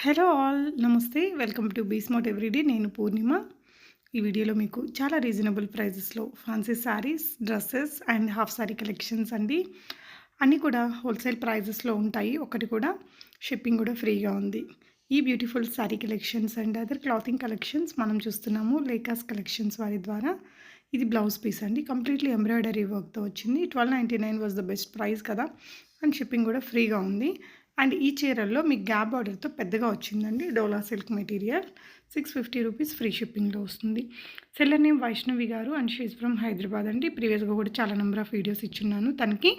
Hello all namaste. Welcome to బీస్మోట్ everyday. నేను పూర్ణిమ. ఈ వీడియోలో మీకు చాలా రీజనబుల్ ప్రైజెస్లో fancy saris dresses and half sari collections అండి. అన్నీ కూడా హోల్సేల్ ప్రైజెస్లో ఉంటాయి. ఒకటి కూడా షిప్పింగ్ కూడా ఫ్రీగా ఉంది. ఈ beautiful sari collections and other clothing collections మనం చూస్తున్నాము. లేకాస్ కలెక్షన్స్ వారి ద్వారా. ఇది బ్లౌజ్ పీస్ అండి. కంప్లీట్లీ ఎంబ్రాయిడరీ వర్క్తో వచ్చింది. Twelve ninety nine was the best price కదా. అండ్ షిప్పింగ్ కూడా ఫ్రీగా ఉంది. అండ్ ఈ చీరల్లో మీకు గ్యాప్ బార్డర్తో పెద్దగా వచ్చిందండి dola silk material. Six fifty rupees free షిప్పింగ్లో వస్తుంది. సెల్లర్ నేమ్ వైష్ణవి గారు అండ్ షీజ్ ఫ్రమ్ హైదరాబాద్ అండి. ప్రీవియస్గా కూడా చాలా నెంబర్ ఆఫ్ వీడియోస్ ఇచ్చున్నాను తనకి.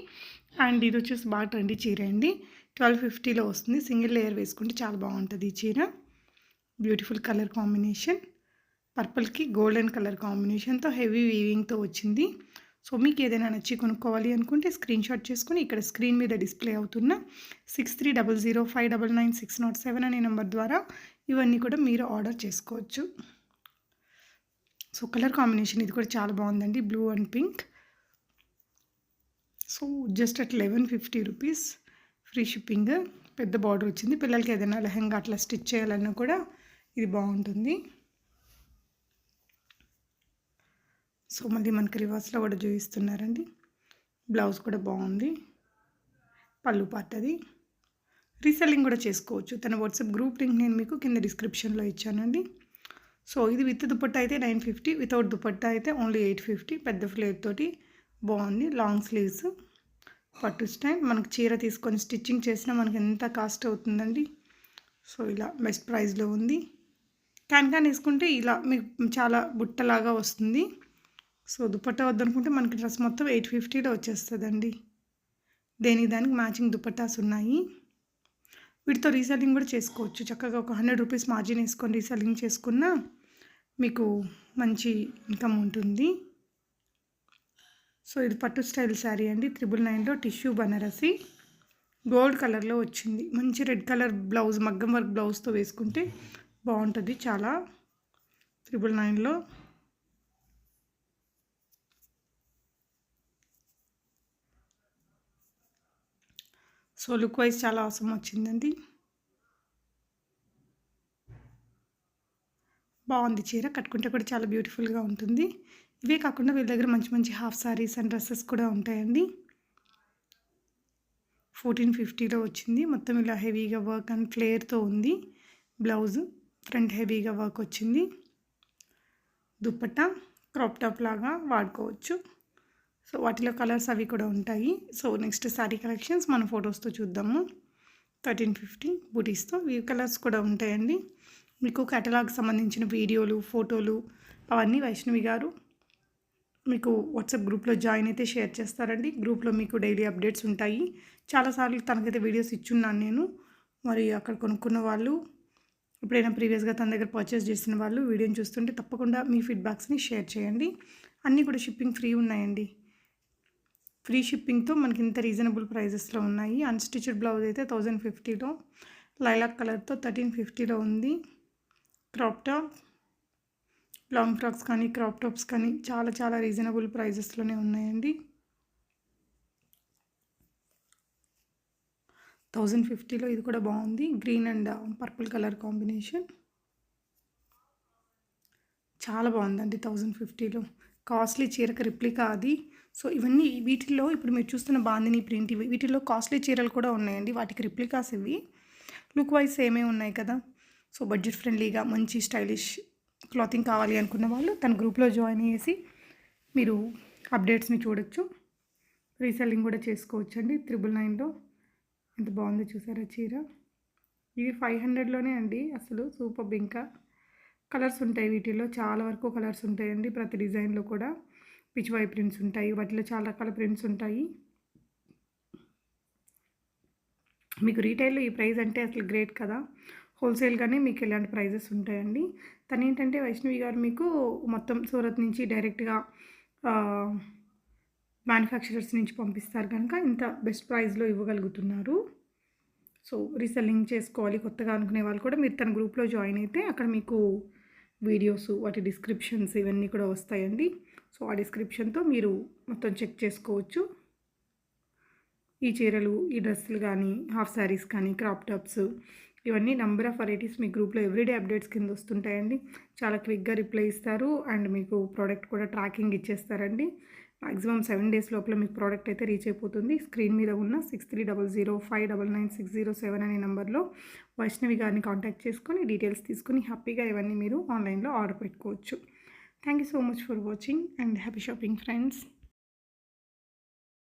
అండ్ ఇది వచ్చేసి బాగా ట్రెండీ చీర అండి. ట్వెల్వ్ ఫిఫ్టీలో వస్తుంది. సింగిల్ లేయర్ వేసుకుంటే చాలా బాగుంటుంది ఈ చీర. బ్యూటిఫుల్ కలర్ కాంబినేషన్ పర్పుల్కి గోల్డెన్ కలర్ కాంబినేషన్తో హెవీ వీవింగ్తో వచ్చింది. సో మీకు ఏదైనా నచ్చి కొనుక్కోవాలి అనుకుంటే స్క్రీన్ షాట్ చేసుకుని ఇక్కడ స్క్రీన్ మీద డిస్ప్లే అవుతున్న six three double zero five double nine six nought seven అనే నెంబర్ ద్వారా ఇవన్నీ కూడా మీరు ఆర్డర్ చేసుకోవచ్చు. సో కలర్ కాంబినేషన్ ఇది కూడా చాలా బాగుందండి. Blue and pink. So just at eleven fifty rupees free shipping. పెద్ద బార్డర్ వచ్చింది. పిల్లలకి ఏదైనా లెహంగా అట్లా స్టిచ్ చేయాలన్నా కూడా ఇది బాగుంటుంది. సో మళ్ళీ మనకి రివర్స్లో కూడా చూపిస్తున్నారండి. బ్లౌజ్ కూడా బాగుంది. పళ్ళు పార్ట్ అది రీసెల్లింగ్ కూడా చేసుకోవచ్చు. తన వాట్సాప్ గ్రూప్ లింక్ నేను మీకు కింద డిస్క్రిప్షన్లో ఇచ్చానండి. సో ఇది విత్ దుపట్టా అయితే నైన్ ఫిఫ్టీ వితౌట్ దుపట్టా అయితే ఓన్లీ ఎయిట్ ఫిఫ్టీ. పెద్ద ఫ్లేర్ తోటి బాగుంది. లాంగ్ స్లీవ్స్ పట్టు స్టైల్ మనకు చీర తీసుకొని స్టిచ్చింగ్ చేసినా మనకి ఎంత కాస్ట్ అవుతుందండి. సో ఇలా బెస్ట్ ప్రైస్లో ఉంది. క్యాన్ క్యాన్ వేసుకుంటే ఇలా మీకు చాలా బుట్టలాగా వస్తుంది. సో దుపట్టా వద్దనుకుంటే మనకి డ్రెస్ మొత్తం ఎయిట్ ఫిఫ్టీలో వచ్చేస్తుందండి. దేనికి దానికి మ్యాచింగ్ దుపట్టాస్ ఉన్నాయి. వీటితో రీసెల్లింగ్ కూడా చేసుకోవచ్చు. చక్కగా ఒక హండ్రెడ్ రూపీస్ మార్జిన్ వేసుకొని రీసెల్లింగ్ చేసుకున్నా మీకు మంచి ఇన్కమ్ ఉంటుంది. సో ఇది పట్టు స్టైల్ శారీ అండి. త్రిబుల్ నైన్లో టిష్యూ బనారసి. గోల్డ్ కలర్లో వచ్చింది. మంచి రెడ్ కలర్ బ్లౌజ్ మగ్గం వర్క్ బ్లౌజ్తో వేసుకుంటే బాగుంటుంది చాలా. త్రిబుల్ నైన్లో సో లుక్ వైజ్ చాలా అవసరం వచ్చిందండి. బాగుంది చీర కట్టుకుంటే కూడా చాలా బ్యూటిఫుల్గా ఉంటుంది. ఇవే కాకుండా వీళ్ళ దగ్గర మంచి మంచి హాఫ్ సారీస్ అండ్ డ్రెస్సెస్ కూడా ఉంటాయండి. ఫోర్టీన్ ఫిఫ్టీలో వచ్చింది. మొత్తం ఇలా హెవీగా వర్క్ అండ్ ఫ్లేర్తో ఉంది. బ్లౌజ్ ఫ్రంట్ హెవీగా వర్క్ వచ్చింది. దుప్పట్ట క్రాప్ టాప్ లాగా వాడుకోవచ్చు. సో వాటిలో కలర్స్ అవి కూడా ఉంటాయి. సో నెక్స్ట్ శారీ కలెక్షన్స్ మన ఫొటోస్తో చూద్దాము. థర్టీన్ ఫిఫ్టీ బూటీస్తో ఈ కలర్స్ కూడా ఉంటాయండి. మీకు కేటలాగ్ సంబంధించిన వీడియోలు ఫోటోలు అవన్నీ వైష్ణవి గారు మీకు వాట్సాప్ గ్రూప్లో జాయిన్ అయితే షేర్ చేస్తారండి. గ్రూప్లో మీకు డైలీ అప్డేట్స్ ఉంటాయి. చాలాసార్లు తనకైతే వీడియోస్ ఇచ్చున్నాను నేను. మరి అక్కడ కొనుక్కున్న వాళ్ళు ఎప్పుడైనా ప్రీవియస్గా తన దగ్గర పర్చేస్ చేసిన వాళ్ళు వీడియోని చూస్తుంటే తప్పకుండా మీ ఫీడ్బ్యాక్స్ని షేర్ చేయండి. అన్నీ కూడా షిప్పింగ్ ఫ్రీ ఉన్నాయండి. ఫ్రీ షిప్పింగ్తో మనకి ఇంత రీజనబుల్ ప్రైజెస్లో ఉన్నాయి. అన్స్టిచ్డ్ బ్లౌజ్ అయితే థౌజండ్ ఫిఫ్టీలో లైలాక్ కలర్తో థర్టీన్ ఫిఫ్టీలో ఉంది. క్రాప్ టాప్ లాంగ్ ఫ్రాక్స్ కానీ క్రాప్ టాప్స్ కానీ చాలా చాలా రీజనబుల్ ప్రైజెస్లోనే ఉన్నాయండి. థౌజండ్ ఫిఫ్టీలో ఇది కూడా బాగుంది. Green and purple colour combination. చాలా బాగుందండి థౌజండ్ ఫిఫ్టీలో. కాస్ట్లీ చీరకు రిప్లికా అది. సో ఇవన్నీ వీటిల్లో ఇప్పుడు మీరు చూస్తున్న బాందిని ప్రింట్ ఇవి వీటిల్లో కాస్ట్లీ చీరలు కూడా ఉన్నాయండి. వాటికి రిప్లికాస్ ఇవి. లుక్ వైజ్ సేమే ఉన్నాయి కదా. సో బడ్జెట్ ఫ్రెండ్లీగా మంచి స్టైలిష్ క్లాతింగ్ కావాలి అనుకున్న వాళ్ళు తన గ్రూప్లో జాయిన్ చేసి మీరు అప్డేట్స్ని చూడొచ్చు. రీసెల్లింగ్ కూడా చేసుకోవచ్చు అండి త్రిబుల్ నైన్లో ఎంత బాగుందో చూసారా చీర? ఇది ఫైవ్ హండ్రెడ్లోనే అండి. అసలు సూపర్ ఇంకా కలర్స్ ఉంటాయి వీటిలో చాలా వరకు కలర్స్ ఉంటాయండి ప్రతి డిజైన్లో కూడా. పిచ్చివాయి ప్రింట్స్ ఉంటాయి. వాటిలో చాలా రకాల ప్రింట్స్ ఉంటాయి. మీకు రీటైల్లో ఈ ప్రైస్ అంటే అసలు గ్రేట్ కదా. హోల్సేల్గానే మీకు ఇలాంటి ప్రైజెస్ ఉంటాయండి. తను ఏంటంటే వైష్ణవి గారు మీకు మొత్తం సూరత్ నుంచి డైరెక్ట్గా మ్యానుఫ్యాక్చరర్స్ నుంచి పంపిస్తారు కనుక ఇంత బెస్ట్ ప్రైస్లో ఇవ్వగలుగుతున్నారు. సో రీసెల్లింగ్ చేసుకోవాలి కొత్తగా అనుకునే వాళ్ళు కూడా మీరు తన గ్రూప్లో జాయిన్ అయితే అక్కడ మీకు వీడియోస్ వాటి డిస్క్రిప్షన్స్ ఇవన్నీ కూడా వస్తాయండి. సో ఆ డిస్క్రిప్షన్తో మీరు మొత్తం చెక్ చేసుకోవచ్చు. ఈ చీరలు ఈ డ్రెస్సులు కానీ హాఫ్ శారీస్ కానీ క్రాప్ టాప్స్ ఇవన్నీ నంబర్ ఆఫ్ వెరైటీస్ మీ గ్రూప్లో ఎవ్రీడే అప్డేట్స్ కింద వస్తుంటాయండి. చాలా క్విక్గా రిప్లై ఇస్తారు. అండ్ మీకు ప్రోడక్ట్ కూడా ట్రాకింగ్ ఇచ్చేస్తారండి. మాక్సిమం సెవెన్ డేస్ లోపల మీకు ప్రోడక్ట్ అయితే రీచ్ అయిపోతుంది. స్క్రీన్ మీద ఉన్న six three double zero five double nine six zero seven అనే నెంబర్లో వైష్ణవి గారిని కాంటాక్ట్ చేసుకొని డీటెయిల్స్ తీసుకుని హ్యాపీగా ఇవన్నీ మీరు ఆన్లైన్లో ఆర్డర్ పెట్టుకోవచ్చు. Thank you so much for watching and happy shopping friends.